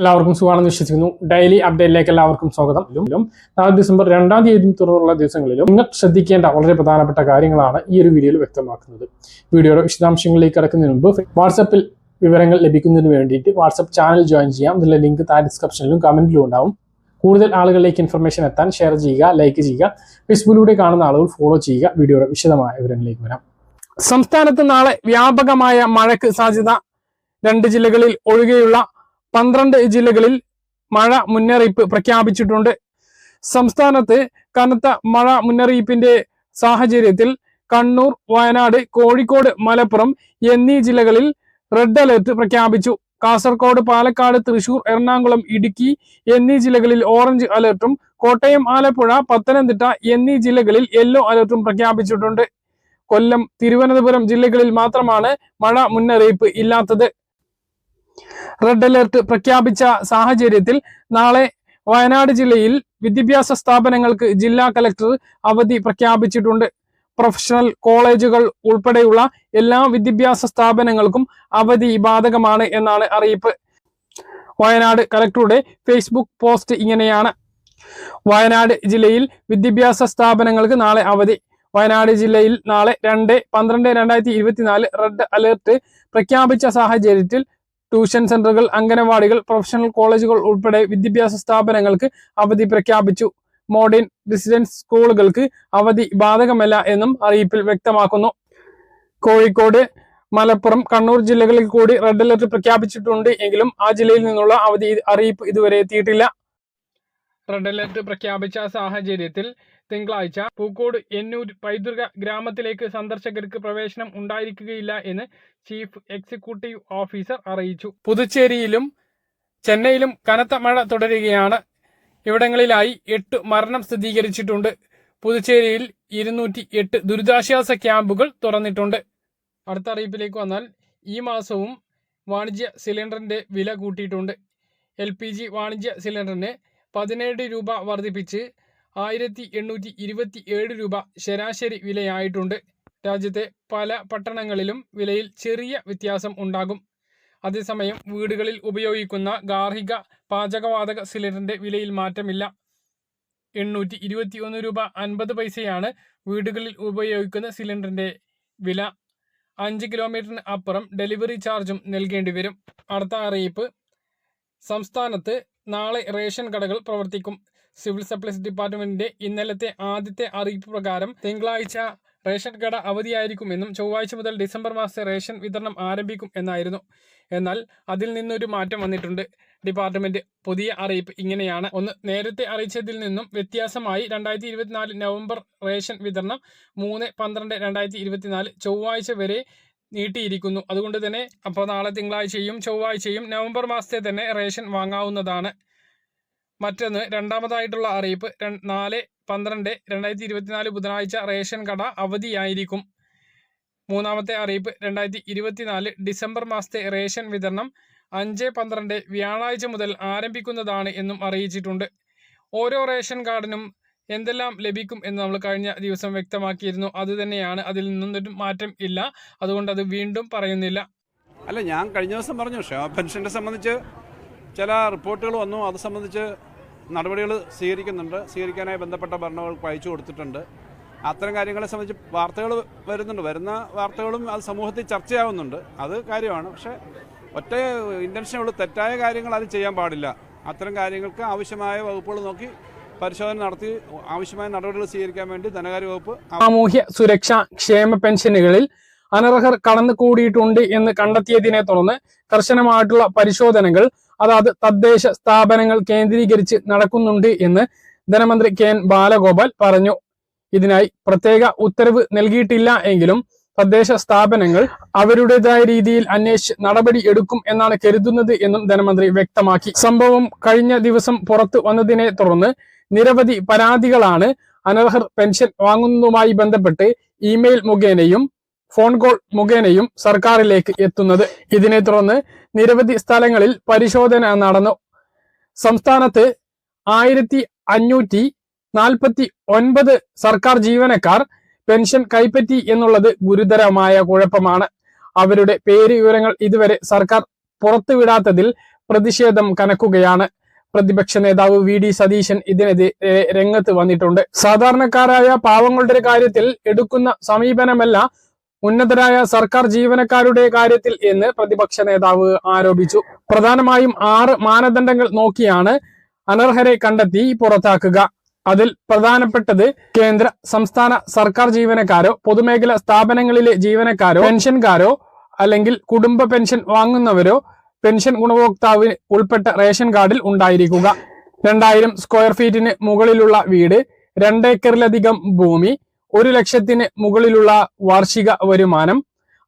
എല്ലാവർക്കും സുഖമാണെന്ന് വിശ്വസിക്കുന്നു. ഡെയിലി അപ്ഡേറ്റിലേക്ക് എല്ലാവർക്കും സ്വാഗതം. നാല് ഡിസംബർ രണ്ടാം തീയതി തുറന്നുള്ള ദിവസങ്ങളിലും നിങ്ങൾ ശ്രദ്ധിക്കേണ്ട വളരെ പ്രധാനപ്പെട്ട കാര്യങ്ങളാണ് ഈ ഒരു വീഡിയോയിൽ വ്യക്തമാക്കുന്നത്. വീഡിയോയുടെ വിശദാംശങ്ങളിലേക്ക് കിടക്കുന്നതിന് മുമ്പ് വാട്സപ്പിൽ വിവരങ്ങൾ ലഭിക്കുന്നതിന് വേണ്ടിയിട്ട് വാട്സപ്പ് ചാനൽ ജോയിൻ ചെയ്യാം. ഇതിലെ ലിങ്ക് താഴെ ഡിസ്ക്രിപ്ഷനിലും കമന്റിലും ഉണ്ടാവും. കൂടുതൽ ആളുകളിലേക്ക് ഇൻഫർമേഷൻ എത്താൻ ഷെയർ ചെയ്യുക ലൈക്ക് ചെയ്യുക ഫേസ്ബുക്കിലൂടെ കാണുന്ന ആളുകൾ ഫോളോ ചെയ്യുക. വീഡിയോയുടെ വിശദമായ വിവരങ്ങളിലേക്ക് വരാം. സംസ്ഥാനത്ത് നാളെ വ്യാപകമായ മഴയ്ക്ക് സാധ്യത രണ്ട് ജില്ലകളിൽ ഒഴികെയുള്ള പന്ത്രണ്ട് ജില്ലകളിൽ മഴ മുന്നറിയിപ്പ് പ്രഖ്യാപിച്ചിട്ടുണ്ട്. സംസ്ഥാനത്ത് കനത്ത മഴ മുന്നറിയിപ്പിന്റെ സാഹചര്യത്തിൽ കണ്ണൂർ വയനാട് കോഴിക്കോട് മലപ്പുറം എന്നീ ജില്ലകളിൽ റെഡ് അലർട്ട് പ്രഖ്യാപിച്ചു. കാസർഗോഡ് പാലക്കാട് തൃശൂർ എറണാകുളം ഇടുക്കി എന്നീ ജില്ലകളിൽ ഓറഞ്ച് അലർട്ടും കോട്ടയം ആലപ്പുഴ പത്തനംതിട്ട എന്നീ ജില്ലകളിൽ യെല്ലോ അലർട്ടും പ്രഖ്യാപിച്ചിട്ടുണ്ട്. കൊല്ലം തിരുവനന്തപുരം ജില്ലകളിൽ മാത്രമാണ് മഴ മുന്നറിയിപ്പ് ഇല്ലാത്തത്. റെഡ് അലർട്ട് പ്രഖ്യാപിച്ച സാഹചര്യത്തിൽ നാളെ വയനാട് ജില്ലയിൽ വിദ്യാഭ്യാസ സ്ഥാപനങ്ങൾക്ക് ജില്ലാ കലക്ടർ അവധി പ്രഖ്യാപിച്ചിട്ടുണ്ട്. പ്രൊഫഷണൽ കോളേജുകൾ ഉൾപ്പെടെയുള്ള എല്ലാ വിദ്യാഭ്യാസ സ്ഥാപനങ്ങൾക്കും അവധി ബാധകമാണ് എന്നാണ് അറിയിപ്പ്. വയനാട് കലക്ടറുടെ ഫേസ്ബുക്ക് പോസ്റ്റ് ഇങ്ങനെയാണ്. വയനാട് ജില്ലയിൽ വിദ്യാഭ്യാസ സ്ഥാപനങ്ങൾക്ക് നാളെ അവധി. വയനാട് ജില്ലയിൽ നാളെ രണ്ട് പന്ത്രണ്ട് രണ്ടായിരത്തി ഇരുപത്തിനാല് റെഡ് അലേർട്ട് പ്രഖ്യാപിച്ച സാഹചര്യത്തിൽ ട്യൂഷൻ സെന്ററുകൾ അംഗനവാടികൾ പ്രൊഫഷണൽ കോളേജുകൾ ഉൾപ്പെടെ വിദ്യാഭ്യാസ സ്ഥാപനങ്ങൾക്ക് അവധി പ്രഖ്യാപിച്ചു. മോഡേൺ റെസിഡൻസ് സ്കൂളുകൾക്ക് അവധി ബാധകമല്ല എന്നും അറിയിപ്പിൽ വ്യക്തമാക്കുന്നു. കോഴിക്കോട് മലപ്പുറം കണ്ണൂർ ജില്ലകളിൽ കൂടി റെഡ് അലർട്ട് പ്രഖ്യാപിച്ചിട്ടുണ്ട് എങ്കിലും ആ ജില്ലയിൽ നിന്നുള്ള അവധി അറിയിപ്പ് ഇതുവരെ എത്തിയിട്ടില്ല. റെഡ് അലർട്ട് പ്രഖ്യാപിച്ച സാഹചര്യത്തിൽ തിങ്കളാഴ്ച പൂക്കോട് എന്നൂർ പൈതൃക ഗ്രാമത്തിലേക്ക് സന്ദർശകർക്ക് പ്രവേശനം ഉണ്ടായിരിക്കുകയില്ല എന്ന് ചീഫ് എക്സിക്യൂട്ടീവ് ഓഫീസർ അറിയിച്ചു. പുതുച്ചേരിയിലും ചെന്നൈയിലും കനത്ത മഴ തുടരുകയാണ്. ഇവിടങ്ങളിലായി എട്ട് മരണം സ്ഥിരീകരിച്ചിട്ടുണ്ട്. പുതുച്ചേരിയിൽ ഇരുന്നൂറ്റി എട്ട് ദുരിതാശ്വാസ ക്യാമ്പുകൾ തുറന്നിട്ടുണ്ട്. അടുത്ത അറിയിപ്പിലേക്ക് വന്നാൽ ഈ മാസവും വാണിജ്യ സിലിണ്ടറിന്റെ വില കൂട്ടിയിട്ടുണ്ട്. എൽ പി ജി വാണിജ്യ സിലിണ്ടറിന് പതിനേഴ് രൂപ വർദ്ധിപ്പിച്ച് ആയിരത്തി എണ്ണൂറ്റി ഇരുപത്തി ഏഴ് രൂപ ശരാശരി വിലയായിട്ടുണ്ട്. രാജ്യത്തെ പല പട്ടണങ്ങളിലും വിലയിൽ ചെറിയ വ്യത്യാസം ഉണ്ടാകും. അതേസമയം വീടുകളിൽ ഉപയോഗിക്കുന്ന ഗാർഹിക പാചകവാതക സിലിണ്ടറിന്റെ വിലയിൽ മാറ്റമില്ല. എണ്ണൂറ്റി ഇരുപത്തി ഒന്ന് രൂപ അൻപത് പൈസയാണ് വീടുകളിൽ ഉപയോഗിക്കുന്ന സിലിണ്ടറിന്റെ വില. അഞ്ച് കിലോമീറ്ററിന് അപ്പുറം ഡെലിവറി ചാർജും നൽകേണ്ടി വരും. അടുത്ത അറിയിപ്പ്. സംസ്ഥാനത്ത് നാളെ റേഷൻ കടകൾ പ്രവർത്തിക്കും. സിവിൽ സപ്ലൈസ് ഡിപ്പാർട്ട്മെന്റിന്റെ ഇന്നലത്തെ ആദ്യത്തെ അറിയിപ്പ് പ്രകാരം തിങ്കളാഴ്ച റേഷൻ കട അവധിയായിരിക്കുമെന്നും ചൊവ്വാഴ്ച മുതൽ ഡിസംബർ മാസത്തെ റേഷൻ വിതരണം ആരംഭിക്കും എന്നായിരുന്നു. എന്നാൽ അതിൽ നിന്നൊരു മാറ്റം വന്നിട്ടുണ്ട്. ഡിപ്പാർട്ട്മെന്റ് പുതിയ അറിയിപ്പ് ഇങ്ങനെയാണ്. ഒന്ന് നേരത്തെ അറിയിച്ചതിൽ നിന്നും വ്യത്യാസമായി രണ്ടായിരത്തി ഇരുപത്തിനാല് നവംബർ റേഷൻ വിതരണം മൂന്ന് പന്ത്രണ്ട് രണ്ടായിരത്തി ഇരുപത്തിനാല് ചൊവ്വാഴ്ച വരെ നീട്ടിയിരിക്കുന്നു. അതുകൊണ്ട് തന്നെ അപ്പോൾ നാളെ തിങ്കളാഴ്ചയും ചൊവ്വാഴ്ചയും നവംബർ മാസത്തെ തന്നെ റേഷൻ വാങ്ങാവുന്നതാണ്. മറ്റൊന്ന് രണ്ടാമതായിട്ടുള്ള അറിയിപ്പ് നാല് പന്ത്രണ്ട് രണ്ടായിരത്തി ഇരുപത്തിനാല് ബുധനാഴ്ച റേഷൻ കട അവധിയായിരിക്കും. മൂന്നാമത്തെ അറിയിപ്പ് രണ്ടായിരത്തി ഇരുപത്തിനാല് ഡിസംബർ മാസത്തെ റേഷൻ വിതരണം അഞ്ച് പന്ത്രണ്ട് വ്യാഴാഴ്ച മുതൽ ആരംഭിക്കുന്നതാണ് എന്നും അറിയിച്ചിട്ടുണ്ട്. ഓരോ റേഷൻ കാർഡിനും എന്തെല്ലാം ലഭിക്കും എന്ന് നമ്മൾ കഴിഞ്ഞ ദിവസം വ്യക്തമാക്കിയിരുന്നു. അത് തന്നെയാണ് അതിൽ നിന്നൊരു മാറ്റം ഇല്ല. അതുകൊണ്ട് അത് വീണ്ടും പറയുന്നില്ല. അല്ല ഞാൻ കഴിഞ്ഞ ദിവസം പറഞ്ഞു പെൻഷനെ സംബന്ധിച്ച് ചില റിപ്പോർട്ടുകൾ വന്നു. അത് സംബന്ധിച്ച് നടപടികൾ സ്വീകരിക്കുന്നുണ്ട്. സ്വീകരിക്കാനായി ബന്ധപ്പെട്ട ഭരണങ്ങൾക്ക് അയച്ചു കൊടുത്തിട്ടുണ്ട്. അത്തരം കാര്യങ്ങളെ സംബന്ധിച്ച് വാർത്തകൾ വരുന്നുണ്ട്. വരുന്ന വാർത്തകളും അത് സമൂഹത്തിൽ ചർച്ചയാവുന്നുണ്ട്. അത് കാര്യമാണ്. പക്ഷേ ഒറ്റ ഇന്റൻഷനുള്ള തെറ്റായ കാര്യങ്ങൾ അത് ചെയ്യാൻ പാടില്ല. അത്തരം കാര്യങ്ങൾക്ക് ആവശ്യമായ വകുപ്പുകൾ നോക്കി പരിശോധന നടത്തി ആവശ്യമായ നടപടികൾ സ്വീകരിക്കാൻ വേണ്ടി ധനകാര്യ വകുപ്പ് സാമൂഹ്യ സുരക്ഷാ ക്ഷേമ പെൻഷനുകളിൽ അനർഹർ കടന്നുകൂടിയിട്ടുണ്ട് എന്ന് കണ്ടെത്തിയതിനെ തുടർന്ന് കർശനമായിട്ടുള്ള പരിശോധനകൾ അതാത് തദ്ദേശ സ്ഥാപനങ്ങൾ കേന്ദ്രീകരിച്ച് നടക്കുന്നുണ്ട് എന്ന് ധനമന്ത്രി കെ എൻ ബാലഗോപാൽ പറഞ്ഞു. ഇതിനായി പ്രത്യേക ഉത്തരവ് നൽകിയിട്ടില്ല എങ്കിലും തദ്ദേശ സ്ഥാപനങ്ങൾ അവരുടേതായ രീതിയിൽ അന്വേഷിച്ച് നടപടി എടുക്കും എന്നാണ് കരുതുന്നത് എന്നും ധനമന്ത്രി വ്യക്തമാക്കി. സംഭവം കഴിഞ്ഞ ദിവസം പുറത്തു വന്നതിനെ തുടർന്ന് നിരവധി പരാതികളാണ് അനർഹർ പെൻഷൻ വാങ്ങുന്നതുമായി ബന്ധപ്പെട്ട് ഇമെയിൽ മുഖേനയും ഫോൺ കോൾ മുഖേനയും സർക്കാരിലേക്ക് എത്തുന്നത്. ഇതിനെ തുടർന്ന് നിരവധി സ്ഥലങ്ങളിൽ പരിശോധന നടന്നു. സംസ്ഥാനത്ത് ആയിരത്തി അഞ്ഞൂറ്റി നാൽപ്പത്തി ഒൻപത് സർക്കാർ ജീവനക്കാർ പെൻഷൻ കൈപ്പറ്റി എന്നുള്ളത് ഗുരുതരമായ കുഴപ്പമാണ്. അവരുടെ പേര് വിവരങ്ങൾ ഇതുവരെ സർക്കാർ പുറത്തുവിടാത്തതിൽ പ്രതിഷേധം കനക്കുകയാണ്. പ്രതിപക്ഷ നേതാവ് വി ഡി സതീശൻ ഇതിനെതിരെ രംഗത്ത് വന്നിട്ടുണ്ട്. സാധാരണക്കാരായ പാവങ്ങളുടെ കാര്യത്തിൽ എടുക്കുന്ന സമീപനമല്ല ഉന്നതരായ സർക്കാർ ജീവനക്കാരുടെ കാര്യത്തിൽ എന്ന് പ്രതിപക്ഷ നേതാവ് ആരോപിച്ചു. പ്രധാനമായും ആറ് മാനദണ്ഡങ്ങൾ നോക്കിയാണ് അനർഹരെ കണ്ടെത്തി പുറത്താക്കുക. അതിൽ പ്രധാനപ്പെട്ടത് കേന്ദ്ര സംസ്ഥാന സർക്കാർ ജീവനക്കാരോ പൊതുമേഖലാ സ്ഥാപനങ്ങളിലെ ജീവനക്കാരോ പെൻഷൻകാരോ അല്ലെങ്കിൽ കുടുംബ പെൻഷൻ വാങ്ങുന്നവരോ പെൻഷൻ ഗുണഭോക്താവ് ഉൾപ്പെട്ട റേഷൻ കാർഡിൽ ഉണ്ടായിരിക്കുക. രണ്ടായിരം സ്ക്വയർ ഫീറ്റിന് മുകളിലുള്ള വീട് രണ്ടേക്കറിലധികം ഭൂമി ഒരു ലക്ഷത്തിന് മുകളിലുള്ള വാർഷിക വരുമാനം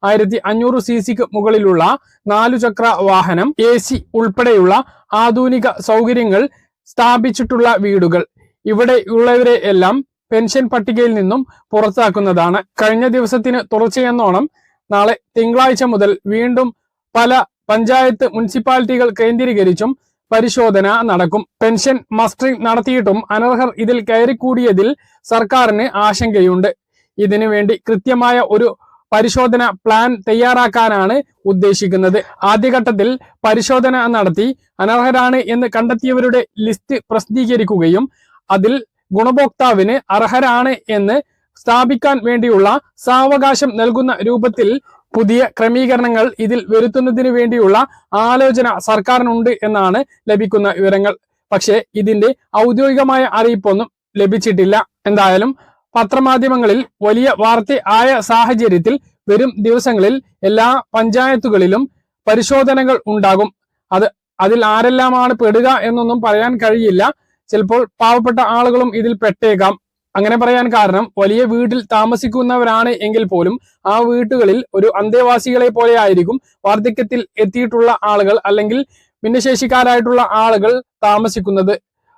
ആയിരത്തി അഞ്ഞൂറ് സി സിക്ക് മുകളിലുള്ള നാലു ചക്ര വാഹനം എ സി ഉൾപ്പെടെയുള്ള ആധുനിക സൗകര്യങ്ങൾ സ്ഥാപിച്ചിട്ടുള്ള വീടുകൾ. ഇവിടെ ഉള്ളവരെ എല്ലാം പെൻഷൻ പട്ടികയിൽ നിന്നും പുറത്താക്കുന്നതാണ്. കഴിഞ്ഞ ദിവസത്തിന് തുടർച്ചയെന്നോണം നാളെ തിങ്കളാഴ്ച മുതൽ വീണ്ടും പല പഞ്ചായത്ത് മുനിസിപ്പാലിറ്റികൾ കേന്ദ്രീകരിച്ചും പരിശോധന നടക്കും. പെൻഷൻ മസ്റ്ററിംഗ് നടത്തിയിട്ടും അനർഹർ ഇതിൽ കയറിക്കൂടിയതിൽ സർക്കാരിന് ആശങ്കയുണ്ട്. ഇതിനു വേണ്ടി കൃത്യമായ ഒരു പരിശോധന പ്ലാൻ തയ്യാറാക്കാനാണ് ഉദ്ദേശിക്കുന്നത്. ആദ്യഘട്ടത്തിൽ പരിശോധന നടത്തി അനർഹരാണ് എന്ന് കണ്ടെത്തിയവരുടെ ലിസ്റ്റ് പ്രസിദ്ധീകരിക്കുകയും അതിൽ ഗുണഭോക്താവിന് അർഹരാണ് എന്ന് സ്ഥാപിക്കാൻ വേണ്ടിയുള്ള സാവകാശം നൽകുന്ന രൂപത്തിൽ പുതിയ ക്രമീകരണങ്ങൾ ഇതിൽ വരുത്തുന്നതിന് വേണ്ടിയുള്ള ആലോചന സർക്കാരിനുണ്ട് എന്നാണ് ലഭിക്കുന്ന വിവരങ്ങൾ. പക്ഷേ ഇതിന്റെ ഔദ്യോഗികമായ അറിയിപ്പൊന്നും ലഭിച്ചിട്ടില്ല. എന്തായാലും പത്രമാധ്യമങ്ങളിൽ വലിയ വാർത്ത ആയ സാഹചര്യത്തിൽ വരും ദിവസങ്ങളിൽ എല്ലാ പഞ്ചായത്തുകളിലും പരിശോധനകൾ ഉണ്ടാകും. അത് അതിൽ ആരെല്ലാമാണ് പെടുക എന്നൊന്നും പറയാൻ കഴിയില്ല. ചിലപ്പോൾ പാവപ്പെട്ട ആളുകളും ഇതിൽ പെട്ടേക്കാം. അങ്ങനെ പറയാൻ കാരണം വലിയ വീട്ടിൽ താമസിക്കുന്നവരാണ് എങ്കിൽ പോലും ആ വീട്ടുകളിൽ ഒരു അന്തേവാസികളെ പോലെ ആയിരിക്കും വാർദ്ധക്യത്തിൽ എത്തിയിട്ടുള്ള ആളുകൾ അല്ലെങ്കിൽ ഭിന്നശേഷിക്കാരായിട്ടുള്ള ആളുകൾ താമസിക്കുന്നത്.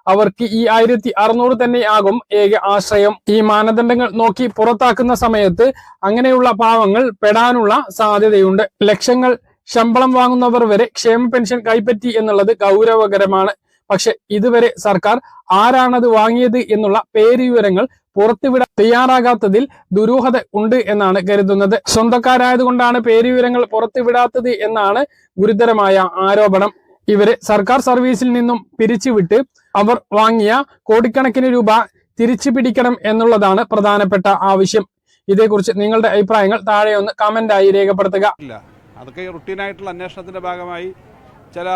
അവർക്ക് ഈ ആയിരത്തി അറുന്നൂറ് തന്നെ ആകും ഏക ആശ്രയം. ഈ മാനദണ്ഡങ്ങൾ നോക്കി പുറത്താക്കുന്ന സമയത്ത് അങ്ങനെയുള്ള പാവങ്ങൾ പെടാനുള്ള സാധ്യതയുണ്ട്. ലക്ഷങ്ങൾ ശമ്പളം വാങ്ങുന്നവർ വരെ ക്ഷേമ പെൻഷൻ കൈപ്പറ്റി എന്നുള്ളത് ഗൗരവകരമാണ്. പക്ഷെ ഇതുവരെ സർക്കാർ ആരാണത് വാങ്ങിയത് എന്നുള്ള പേര് വിവരങ്ങൾ പുറത്തുവിടാൻ തയ്യാറാകാത്തതിൽ ദുരൂഹത ഉണ്ട് എന്നാണ് കരുതുന്നത്. സ്വന്തക്കാരായതുകൊണ്ടാണ് പേര് വിവരങ്ങൾ പുറത്തുവിടാത്തത് എന്നാണ് ഗുരുതരമായ ആരോപണം. ഇവരെ സർക്കാർ സർവീസിൽ നിന്നും പിരിച്ചുവിട്ട് അവർ വാങ്ങിയ കോടിക്കണക്കിന് രൂപ തിരിച്ചു പിടിക്കണം എന്നുള്ളതാണ് പ്രധാനപ്പെട്ട ആവശ്യം. ഇതേക്കുറിച്ച് നിങ്ങളുടെ അഭിപ്രായങ്ങൾ താഴെ ഒന്ന് കമന്റായി രേഖപ്പെടുത്തുക. അതൊക്കെ റുട്ടീനായിട്ടുള്ള അന്വേഷണത്തിന്റെ ഭാഗമായി ചില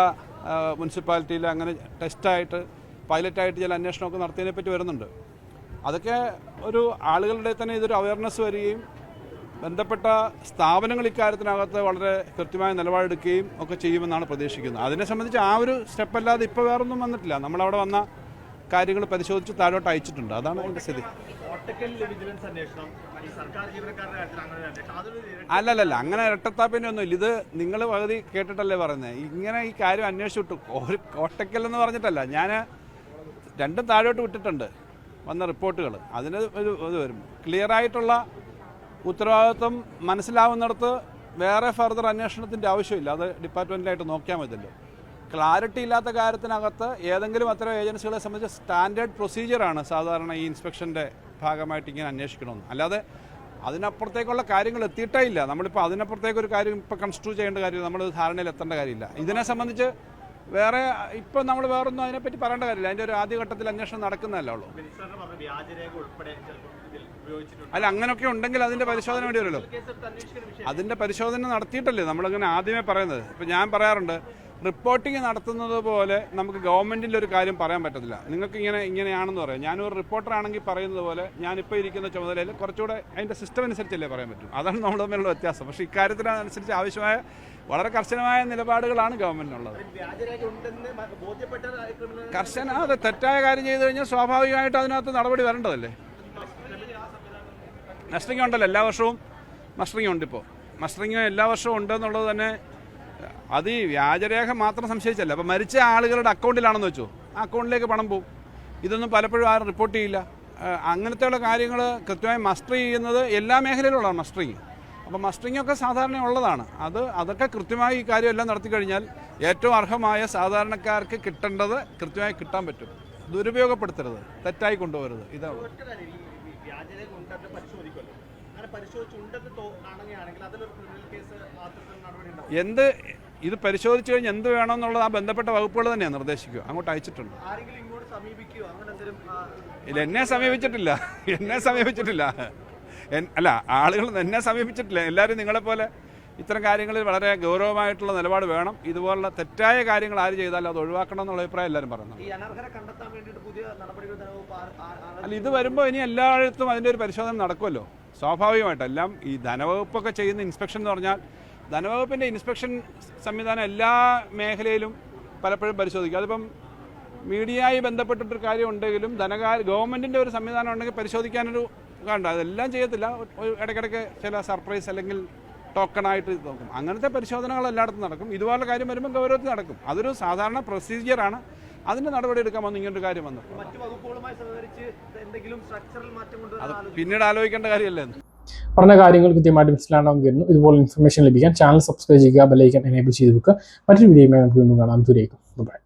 മുനിസിപ്പാലിറ്റിയിൽ അങ്ങനെ ടെസ്റ്റായിട്ട് പൈലറ്റായിട്ട് ചില അന്വേഷണമൊക്കെ നടത്തിയതിനെ പറ്റി വരുന്നുണ്ട്. അതൊക്കെ ഒരു ആളുകളുടെ തന്നെ ഇതൊരു അവയർനെസ് വരികയും ബന്ധപ്പെട്ട സ്ഥാപനങ്ങൾ ഇക്കാര്യത്തിനകത്ത് വളരെ കൃത്യമായ നിലപാടെടുക്കുകയും ഒക്കെ ചെയ്യുമെന്നാണ് പ്രതീക്ഷിക്കുന്നത്. അതിനെ സംബന്ധിച്ച് ആ ഒരു സ്റ്റെപ്പ് അല്ലാതെ ഇപ്പോൾ വേറൊന്നും വന്നിട്ടില്ല. നമ്മളവിടെ വന്ന കാര്യങ്ങൾ പരിശോധിച്ച് താഴോട്ട് അയച്ചിട്ടുണ്ട് അതാണ് അതിന്റെ സ്ഥിതി. കാര്യത്തിൽ അങ്ങനെ ഇരട്ടത്താപ്പിന്റെ ഒന്നും ഇല്ല ഇത് നിങ്ങൾ പകുതി കേട്ടിട്ടല്ലേ പറയുന്നത് ഇങ്ങനെ ഈ കാര്യം അന്വേഷിച്ചു വിട്ടു. ഒരു കോട്ടക്കൽ എന്ന് പറഞ്ഞിട്ടല്ല. ഞാൻ രണ്ടും താഴോട്ട് വിട്ടിട്ടുണ്ട് വന്ന റിപ്പോർട്ടുകൾ അതിന് ഒരു ഇത് വരും. ക്ലിയർ ആയിട്ടുള്ള ഉത്തരവാദിത്വം മനസ്സിലാവുന്നിടത്ത് വേറെ ഫർദർ അന്വേഷണത്തിന്റെ ആവശ്യമില്ല. അത് ഡിപ്പാർട്ട്മെന്റിലായിട്ട് നോക്കിയാൽ മതിയല്ലോ. ക്ലാരിറ്റി ഇല്ലാത്ത കാര്യത്തിനകത്ത് ഏതെങ്കിലും അത്തരം ഏജൻസികളെ സംബന്ധിച്ച് സ്റ്റാൻഡേർഡ് പ്രൊസീജിയറാണ് സാധാരണ ഈ ഇൻസ്പെക്ഷന്റെ ഭാഗമായിട്ട് ഇങ്ങനെ അന്വേഷിക്കണമെന്ന്. അല്ലാതെ അതിനപ്പുറത്തേക്കുള്ള കാര്യങ്ങൾ എത്തിയിട്ടേ ഇല്ല. നമ്മളിപ്പോൾ അതിനപ്പുറത്തേക്ക് ഒരു കാര്യം ഇപ്പോൾ കൺസ്ട്രൂ ചെയ്യേണ്ട കാര്യം നമ്മൾ ധാരണയിൽ എത്തേണ്ട കാര്യമില്ല. ഇതിനെ സംബന്ധിച്ച് വേറെ ഇപ്പം നമ്മൾ വേറൊന്നും അതിനെപ്പറ്റി പറയേണ്ട കാര്യമില്ല. അതിന്റെ ഒരു ആദ്യഘട്ടത്തിൽ അന്വേഷണം നടക്കുന്നതല്ലേ ഉള്ളൂ. അല്ല അങ്ങനെയൊക്കെ ഉണ്ടെങ്കിൽ അതിന്റെ പരിശോധന വേണ്ടി വരുമല്ലോ അതിന്റെ പരിശോധന നടത്തിയിട്ടല്ലേ? നമ്മളിങ്ങനെ ആദ്യമേ പറയുന്നത്. ഇപ്പം ഞാൻ പറയാറുണ്ട് റിപ്പോർട്ടിംഗ് നടത്തുന്നത് പോലെ നമുക്ക് ഗവൺമെന്റിന്റെ ഒരു കാര്യം പറയാൻ പറ്റത്തില്ല. നിങ്ങൾക്ക് ഇങ്ങനെ ഇങ്ങനെയാണെന്ന് പറയാം. ഞാനൊരു റിപ്പോർട്ടർ ആണെങ്കിൽ പറയുന്നത് പോലെ ഞാനിപ്പോൾ ഇരിക്കുന്ന ചുമതലയിൽ കുറച്ചുകൂടെ അതിന്റെ സിസ്റ്റം അനുസരിച്ചല്ലേ പറയാൻ പറ്റും. അതാണ് നമ്മൾ തമ്മിലുള്ള വ്യത്യാസം. പക്ഷേ ഇക്കാര്യത്തിനനുസരിച്ച് ആവശ്യമായ വളരെ കർശനമായ നിലപാടുകളാണ് ഗവൺമെന്റിനുള്ളത് കർശന അത് തെറ്റായ കാര്യം ചെയ്തു കഴിഞ്ഞാൽ സ്വാഭാവികമായിട്ട് അതിനകത്ത് നടപടി വരേണ്ടതല്ലേ? മസ്റ്ററിംഗ് ഉണ്ടല്ലോ എല്ലാ വർഷവും മസ്റ്ററിംഗ് ഉണ്ട് ഇപ്പോൾ മസ്റ്ററിംഗ് എല്ലാ വർഷവും ഉണ്ട് എന്നുള്ളത് തന്നെ അത് ഈ വ്യാജരേഖ മാത്രം സംശയിച്ചല്ല. അപ്പോൾ മരിച്ച ആളുകളുടെ അക്കൗണ്ടിലാണെന്ന് വെച്ചു. ആ അക്കൗണ്ടിലേക്ക് പണം പോകും ഇതൊന്നും പലപ്പോഴും ആരും റിപ്പോർട്ട് ചെയ്യില്ല. അങ്ങനത്തെയുള്ള കാര്യങ്ങൾ കൃത്യമായി മസ്റ്റർ ചെയ്യുന്നത് എല്ലാ മേഖലയിലുള്ളതാണ് മസ്റ്ററിങ് അപ്പോൾ മസ്റ്ററിങ് ഒക്കെ സാധാരണ ഉള്ളതാണ് അത് അതൊക്കെ കൃത്യമായി ഈ കാര്യമെല്ലാം നടത്തി കഴിഞ്ഞാൽ ഏറ്റവും അർഹമായ സാധാരണക്കാർക്ക് കിട്ടേണ്ടത് കൃത്യമായി കിട്ടാൻ പറ്റും. ദുരുപയോഗപ്പെടുത്തരുത്. തെറ്റായി കൊണ്ടുപോകരുത്. ഇതാണ് എന്ത് ഇത് പരിശോധിച്ചു കഴിഞ്ഞ് എന്ത് വേണമെന്നുള്ളത് ആ ബന്ധപ്പെട്ട വകുപ്പുകൾ തന്നെയാണ് നിർദ്ദേശിക്കുക. അങ്ങോട്ട് അയച്ചിട്ടുണ്ട്. ഇല്ല എന്നെ സമീപിച്ചിട്ടില്ല. എന്നെ സമീപിച്ചിട്ടില്ല. അല്ല ആളുകൾ എന്നെ സമീപിച്ചിട്ടില്ല. എല്ലാവരും നിങ്ങളെപ്പോലെ ഇത്തരം കാര്യങ്ങളിൽ വളരെ ഗൗരവമായിട്ടുള്ള നിലപാട് വേണം. ഇതുപോലുള്ള തെറ്റായ കാര്യങ്ങൾ ആര് ചെയ്താലും അത് ഒഴിവാക്കണം എന്നുള്ള അഭിപ്രായം എല്ലാവരും പറയുന്നു അല്ല ഇത് വരുമ്പോൾ ഇനി എല്ലായിടത്തും അതിന്റെ ഒരു പരിശോധന നടക്കുമല്ലോ. സ്വാഭാവികമായിട്ട് എല്ലാം ഈ ധനവകുപ്പൊക്കെ ചെയ്യുന്ന ഇൻസ്പെക്ഷൻ എന്ന് പറഞ്ഞാൽ ധനവകുപ്പിന്റെ ഇൻസ്പെക്ഷൻ സംവിധാനം എല്ലാ മേഖലയിലും പലപ്പോഴും പരിശോധിക്കും. അതിപ്പം മീഡിയയായി ബന്ധപ്പെട്ടിട്ടൊരു കാര്യം ഉണ്ടെങ്കിലും ധനകാര്യ ഗവൺമെന്റിന്റെ ഒരു സംവിധാനം ഉണ്ടെങ്കിൽ പരിശോധിക്കാനൊരു കണ്ട അതെല്ലാം ചെയ്യത്തില്ല. ഇടയ്ക്കിടയ്ക്ക് ചില സർപ്രൈസ് അല്ലെങ്കിൽ ടോക്കണായിട്ട് നോക്കും. അങ്ങനത്തെ പരിശോധനകൾ എല്ലായിടത്തും നടക്കും. ഇതുപോലുള്ള കാര്യം വരുമ്പോൾ ഗൗരവത്തിൽ നടക്കും. അതൊരു സാധാരണ പ്രൊസീജിയറാണ്. അതിന്റെ നടപടി എടുക്കാൻ വന്നു ഇങ്ങനൊരു കാര്യം വന്നു. മറ്റു വകുപ്പുകളുമായി സഹകരിച്ച് എന്തെങ്കിലും സ്ട്രക്ചറൽ മാറ്റം അത് പിന്നീട് ആലോചിക്കേണ്ട കാര്യമല്ലേ? പറഞ്ഞ കാര്യങ്ങൾ കൃത്യമായിട്ട് മനസ്സിലാണെന്ന് കരുതുന്നു ഇതുപോലെ ഇൻഫർമേഷൻ ലഭിക്കാൻ ചാനൽ സബ്സ്ക്രൈബ് ചെയ്യുക ബെലൈക്കൻ എനേബിൾ ചെയ്ത് വെക്കുക. മറ്റൊരു വീഡിയോയുമായി നമുക്ക് വീണ്ടും കാണാം. ദൂരേക്കും ബൈ